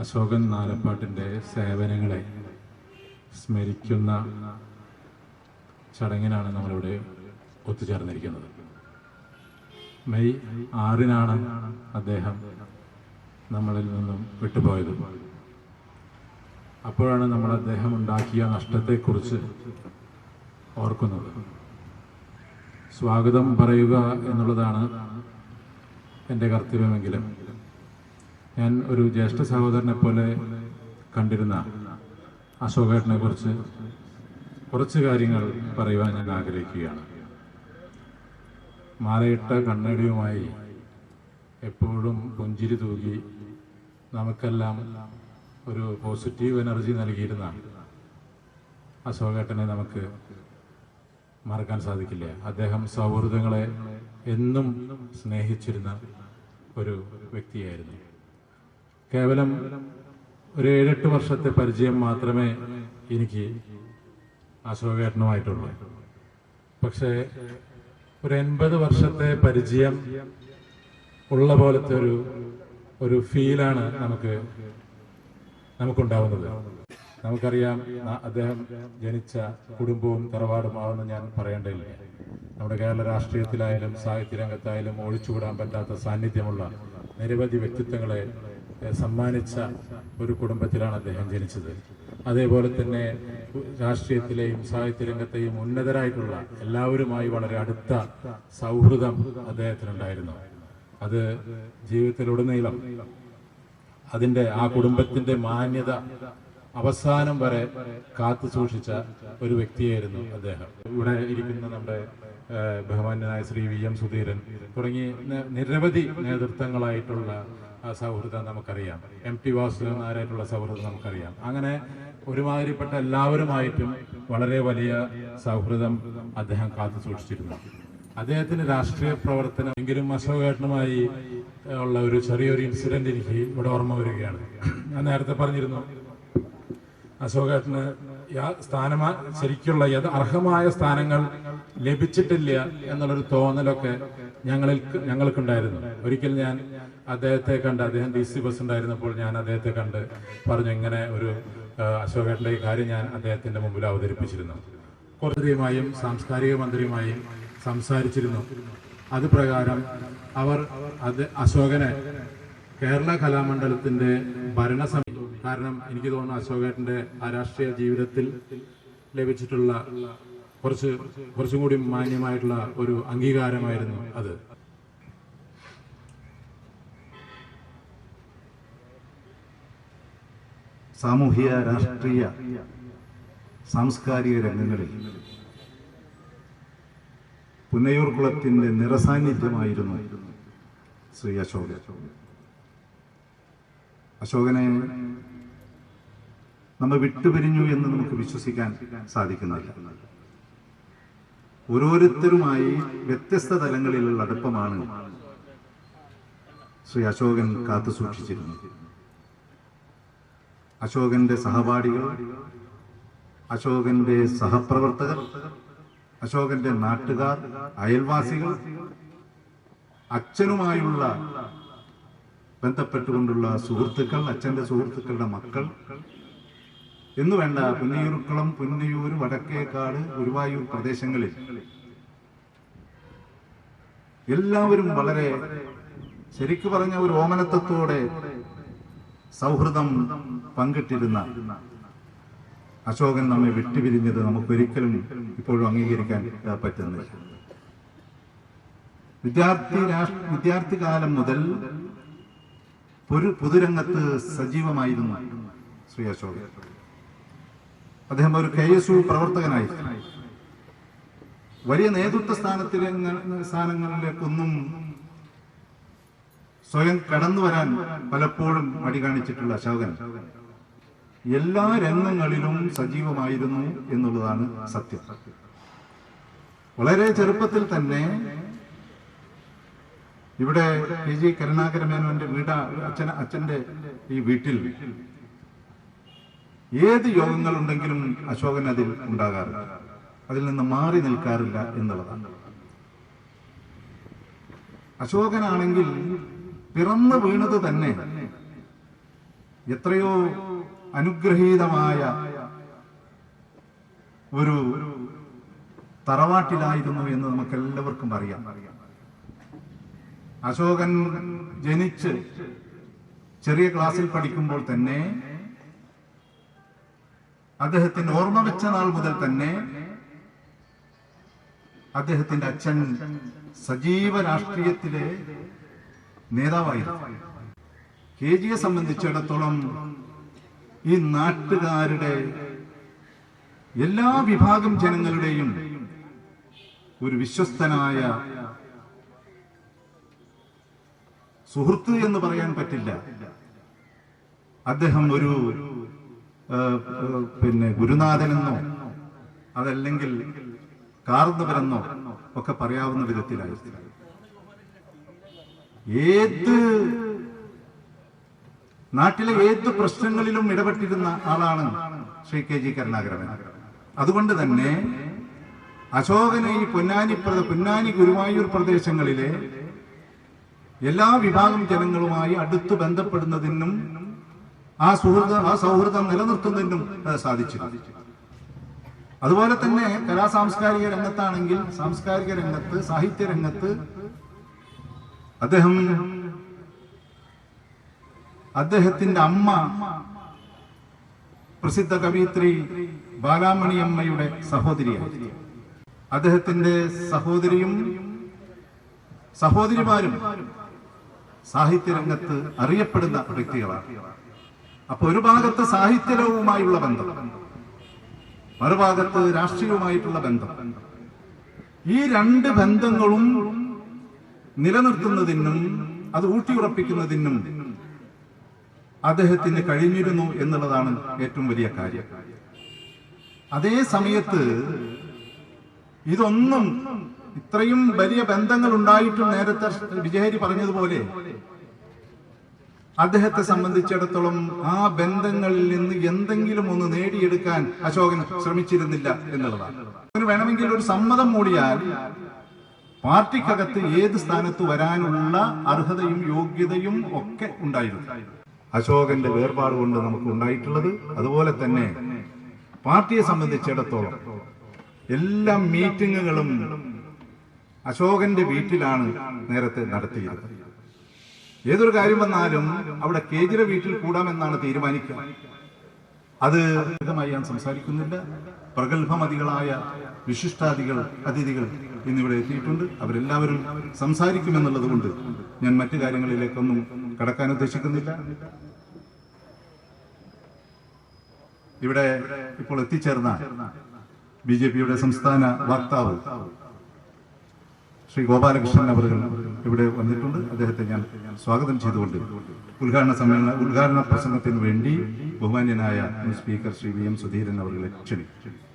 അശോകൻ നാലപ്പാട്ടിന്റെ സേവനങ്ങളെ സ്മരിക്കുന്ന ചടങ്ങിനാണ് നമ്മളിവിടെ ഒത്തുചേർന്നിരിക്കുന്നത്. മെയ് ആറിനാണ് അദ്ദേഹം നമ്മളിൽ നിന്നും വിട്ടുപോയത്. അപ്പോഴാണ് നമ്മൾ അദ്ദേഹം ഉണ്ടാക്കിയ നഷ്ടത്തെക്കുറിച്ച് ഓർക്കുന്നത്. സ്വാഗതം പറയുക എന്നുള്ളതാണ് എന്റെ കർത്തവ്യമെങ്കിലും ഞാൻ ഒരു ജ്യേഷ്ഠ സഹോദരനെ പോലെ കണ്ടിരുന്ന അശോകേട്ടനെ കുറിച്ച് കുറച്ച് കാര്യങ്ങൾ പറയുവാൻ ഞാൻ ആഗ്രഹിക്കുകയാണ്. മാലയിട്ട കണ്ണടിയുമായി എപ്പോഴും പുഞ്ചിരി തൂകി നമുക്കെല്ലാം ഒരു പോസിറ്റീവ് എനർജി നൽകിയിരുന്ന അശോകേട്ടനെ നമുക്ക് മറക്കാൻ സാധിക്കില്ല. അദ്ദേഹം സൗഹൃദങ്ങളെ എന്നും സ്നേഹിച്ചിരുന്ന ഒരു വ്യക്തിയായിരുന്നു. കേവലം ഒരു ഏഴെട്ട് വർഷത്തെ പരിചയം മാത്രമേ എനിക്ക് അശോകേട്ടനുമായിട്ടുള്ളൂ. പക്ഷേ ഒരു എൺപത് വർഷത്തെ പരിചയം ഉള്ള പോലത്തെ ഒരു ഒരു ഫീലാണ് നമുക്ക് നമുക്കുണ്ടാവുന്നത്. നമുക്കറിയാം അദ്ദേഹം ജനിച്ച കുടുംബവും തറവാടുമാണെന്ന് ഞാൻ പറയേണ്ടതില്ല. നമ്മുടെ കേരള രാഷ്ട്രീയത്തിലായാലും സാഹിത്യ രംഗത്തായാലും ഒഴിച്ചുകൂടാൻ പറ്റാത്ത സാന്നിധ്യമുള്ള നിരവധി വ്യക്തിത്വങ്ങളെ സമ്മാനിച്ച ഒരു കുടുംബത്തിലാണ് അദ്ദേഹം ജനിച്ചത്. അതേപോലെ തന്നെ രാഷ്ട്രീയത്തിലെയും സാഹിത്യ രംഗത്തെയും ഉന്നതരായിട്ടുള്ള എല്ലാവരുമായി വളരെ അടുത്ത സൗഹൃദം അദ്ദേഹത്തിനുണ്ടായിരുന്നു. അത് ജീവിതത്തിലുടനീളം അതിന്റെ ആ കുടുംബത്തിന്റെ മാന്യത അവസാനം വരെ കാത്തു സൂക്ഷിച്ച ഒരു വ്യക്തിയായിരുന്നു അദ്ദേഹം. ഇവിടെ ഇരിക്കുന്ന നമ്മുടെ ബഹുമാന്യനായ ശ്രീ വി എം സുധീരൻ തുടങ്ങി നിരവധി നേതൃത്വങ്ങളായിട്ടുള്ള സൗഹൃദം നമുക്കറിയാം. എം ടി വാസുദേവൻ നായരായിട്ടുള്ള സൗഹൃദം നമുക്കറിയാം. അങ്ങനെ ഒരുമാതിരിപ്പെട്ട എല്ലാവരുമായിട്ടും വളരെ വലിയ സൗഹൃദം അദ്ദേഹം കാത്തു സൂക്ഷിച്ചിരുന്നു. അദ്ദേഹത്തിന്റെ രാഷ്ട്രീയ പ്രവർത്തനം എങ്കിലും അശോകേട്ടനുമായി ഉള്ള ഒരു ചെറിയൊരു ഇൻസിഡന്റ് എനിക്ക് ഇവിടെ ഓർമ്മ വരികയാണ്. ഞാൻ നേരത്തെ പറഞ്ഞിരുന്നു അശോകേട്ടന് സ്ഥാനമാ ശരിക്കുള്ള അർഹമായ സ്ഥാനങ്ങൾ ലഭിച്ചിട്ടില്ല എന്നുള്ളൊരു തോന്നലൊക്കെ ഞങ്ങളിൽ ഞങ്ങൾക്കുണ്ടായിരുന്നു. ഒരിക്കൽ ഞാൻ അദ്ദേഹത്തെ കണ്ട് അദ്ദേഹം ഡി സി ബസ് ഉണ്ടായിരുന്നപ്പോൾ ഞാൻ അദ്ദേഹത്തെ കണ്ട് പറഞ്ഞു ഇങ്ങനെ ഒരു അശോകേട്ടന്റെ കാര്യം ഞാൻ അദ്ദേഹത്തിന്റെ മുമ്പിൽ അവതരിപ്പിച്ചിരുന്നു. കുറച്ചുമായും സാംസ്കാരിക മന്ത്രിയുമായും സംസാരിച്ചിരുന്നു. അത് പ്രകാരം അവർ അത് അശോകനെ കേരള കലാമണ്ഡലത്തിന്റെ ഭരണസമിതി കാരണം എനിക്ക് തോന്നുന്നു അശോകേട്ടന്റെ ആ രാഷ്ട്രീയ ജീവിതത്തിൽ ലഭിച്ചിട്ടുള്ള കുറച്ച് കുറച്ചും കൂടി മാന്യമായിട്ടുള്ള ഒരു അംഗീകാരമായിരുന്നു അത്. സാമൂഹിക രാഷ്ട്രീയ സാംസ്കാരിക രംഗങ്ങളിൽ പുന്നയൂർ കുളത്തിന്റെ നിറസാന്നിധ്യമായിരുന്നു ശ്രീ അശോകൻ. അശോകനെ നമ്മൾ വിട്ടുപിരിഞ്ഞു എന്ന് നമുക്ക് വിശ്വസിക്കാൻ സാധിക്കുന്നില്ല. ഓരോരുത്തരുമായി വ്യത്യസ്ത തലങ്ങളിലുള്ള അടുപ്പമാണ് ശ്രീ അശോകൻ കാത്തു സൂക്ഷിച്ചിരുന്നത്. അശോകന്റെ സഹപാഠികൾ അശോകന്റെ സഹപ്രവർത്തകർ അശോകന്റെ നാട്ടുകാർ അയൽവാസികൾ അച്ഛനുമായുള്ള ബന്ധപ്പെട്ടുകൊണ്ടുള്ള സുഹൃത്തുക്കൾ അച്ഛന്റെ സുഹൃത്തുക്കളുടെ മക്കൾ എന്നു വേണ്ട പുന്നയൂർക്കുളം പുന്നയൂർ വടക്കേക്കാട് ഗുരുവായൂർ പ്രദേശങ്ങളിൽ. എല്ലാവരും വളരെ ശരിക്കു പറഞ്ഞ ഒരു ഓമനത്വത്തോടെ സൗഹൃദം പങ്കിട്ടിരുന്ന അശോകൻ നമ്മെ വിട്ടുപിരിഞ്ഞത് നമുക്കൊരിക്കലും ഇപ്പോഴും അംഗീകരിക്കാൻ പറ്റുന്നില്ല. വിദ്യാർത്ഥി വിദ്യാർത്ഥി കാലം മുതൽ പൊതുരംഗത്ത് സജീവമായിരുന്നു ശ്രീ അശോകൻ. അദ്ദേഹം ഒരു കെ എസ് യു പ്രവർത്തകനായി. വലിയ നേതൃത്വ സ്ഥാനത്തിലെ സ്ഥാനങ്ങളിലേക്കൊന്നും സ്വയം കടന്നു വരാൻ പലപ്പോഴും മടി കാണിച്ചിട്ടുള്ള അശോകൻ. എല്ലാ രംഗങ്ങളിലും സജീവമായിരുന്നു എന്നുള്ളതാണ് സത്യം. വളരെ ചെറുപ്പത്തിൽ തന്നെ ഇവിടെ പി ജി കരുണാകരമേനോന്റെ വീട വീട് അച്ഛൻ അച്ഛന്റെ ഈ വീട്ടിൽ ഏത് യോഗങ്ങൾ ഉണ്ടെങ്കിലും അശോകൻ അതിൽ ഉണ്ടാകാറില്ല. അതിൽ നിന്ന് മാറി നിൽക്കാറില്ല എന്നുള്ളതാണ്. അശോകനാണെങ്കിൽ പിറന്നു വീണത് തന്നെ എത്രയോ അനുഗ്രഹീതമായ ഒരു തറവാട്ടിലായിരുന്നു എന്ന് നമുക്ക് എല്ലാവർക്കും അറിയാം. അശോകൻ ജനിച്ച് ചെറിയ ക്ലാസ്സിൽ പഠിക്കുമ്പോൾ തന്നെ അദ്ദേഹത്തിന് ഓർമ്മ വെച്ച നാൾ മുതൽ തന്നെ അദ്ദേഹത്തിന്റെ അച്ഛൻ സജീവ രാഷ്ട്രീയത്തിലെ നേതാവായിരുന്നു. കെ ജിയെ സംബന്ധിച്ചിടത്തോളം ഈ നാട്ടുകാരുടെ എല്ലാ വിഭാഗം ജനങ്ങളുടെയും ഒരു വിശ്വസ്തനായ സുഹൃത്ത് എന്ന് പറയാൻ പറ്റില്ല. അദ്ദേഹം ഒരു പിന്നെ ഗുരുനാഥനെന്നോ അതല്ലെങ്കിൽ കാർന്നവരെന്നോ ഒക്കെ പറയാവുന്ന വിധത്തിലായിരുന്നു ഏത് നാട്ടിലെ ഏത് പ്രശ്നങ്ങളിലും ഇടപെട്ടിരുന്ന ആളാണ് ശ്രീ കെ ജി കരുണാകരൻ. അതുകൊണ്ട് തന്നെ അശോകനെ ഈ പൊന്നാനി പൊന്നാനി ഗുരുവായൂർ പ്രദേശങ്ങളിലെ എല്ലാ വിഭാഗം ജനങ്ങളുമായി അടുത്തു ബന്ധപ്പെടുന്നതിനും ആ സുഹൃത ആ സൗഹൃദം നിലനിർത്തുന്നതിനും സാധിച്ചു അതുപോലെ തന്നെ കലാ സാംസ്കാരിക രംഗത്താണെങ്കിൽ സാംസ്കാരിക രംഗത്ത് സാഹിത്യ രംഗത്ത് അദ്ദേഹം അദ്ദേഹത്തിന്റെ അമ്മ പ്രസിദ്ധ കവിത്രി ബാലാമണി അമ്മയുടെ സഹോദരിയാണ് അദ്ദേഹത്തിന്റെ സഹോദരിയും സഹോദരിമാരും സാഹിത്യരംഗത്ത് അറിയപ്പെടുന്ന വ്യക്തികളാണ്. അപ്പൊ ഒരു ഭാഗത്ത് സാഹിത്യരവുമായുള്ള ബന്ധം മറുഭാഗത്ത് രാഷ്ട്രീയവുമായിട്ടുള്ള ബന്ധം. ഈ രണ്ട് ബന്ധങ്ങളും നിലനിർത്തുന്നതിനും അത് ഊട്ടിയുറപ്പിക്കുന്നതിനും അദ്ദേഹത്തിന് കഴിഞ്ഞിരുന്നു എന്നുള്ളതാണ് ഏറ്റവും വലിയ കാര്യം. അതേ സമയത്ത് ഇതൊന്നും ഇത്രയും വലിയ ബന്ധങ്ങൾ ഉണ്ടായിട്ടും നേരത്തെ വിജയരി പറഞ്ഞതുപോലെ അദ്ദേഹത്തെ സംബന്ധിച്ചിടത്തോളം ആ ബന്ധങ്ങളിൽ നിന്ന് എന്തെങ്കിലും ഒന്ന് നേടിയെടുക്കാൻ അശോകൻ ശ്രമിച്ചിരുന്നില്ല എന്നുള്ളതാണ്. അവന് വേണമെങ്കിൽ ഒരു സമ്മതം മൂടിയാൽ പാർട്ടിക്കകത്ത് ഏത് സ്ഥാനത്ത് വരാനുള്ള അർഹതയും യോഗ്യതയും ഒക്കെ ഉണ്ടായിരുന്നു. അശോകന്റെ വേർപാട് കൊണ്ട് നമുക്ക് ഉണ്ടായിട്ടുള്ളത് അതുപോലെ തന്നെ പാർട്ടിയെ സംബന്ധിച്ചിടത്തോളം എല്ലാ മീറ്റിങ്ങുകളും അശോകന്റെ വീട്ടിലാണ് നേരത്തെ നടത്തിയത് ഏതൊരു കാര്യം വന്നാലും അവിടെ കേജിലെ വീട്ടിൽ കൂടാമെന്നാണ് തീരുമാനിക്കുക. അത് അധികമായി ഞാൻ സംസാരിക്കുന്നില്ല. പ്രഗത്ഭമതികളായ വിശിഷ്ടാദികൾ അതിഥികൾ ഇന്നിവിടെ എത്തിയിട്ടുണ്ട്. അവരെല്ലാവരും സംസാരിക്കുമെന്നുള്ളത് കൊണ്ട് ഞാൻ മറ്റു കാര്യങ്ങളിലേക്കൊന്നും കടക്കാൻ ഉദ്ദേശിക്കുന്നില്ല. ഇവിടെ ഇപ്പോൾ എത്തിച്ചേർന്ന ബി ജെ പിയുടെ സംസ്ഥാന വക്താവ് ശ്രീ ഗോപാലകൃഷ്ണൻ അവർ ഇവിടെ വന്നിട്ടുണ്ട്. അദ്ദേഹത്തെ ഞാൻ സ്വാഗതം ചെയ്തുകൊണ്ട് ഉദ്ഘാടന സമ്മേളന ഉദ്ഘാടന പ്രസംഗത്തിന് വേണ്ടി ബഹുമാന്യനായ speaker Shri V M Sudheeran അവരെ ക്ഷണിക്കും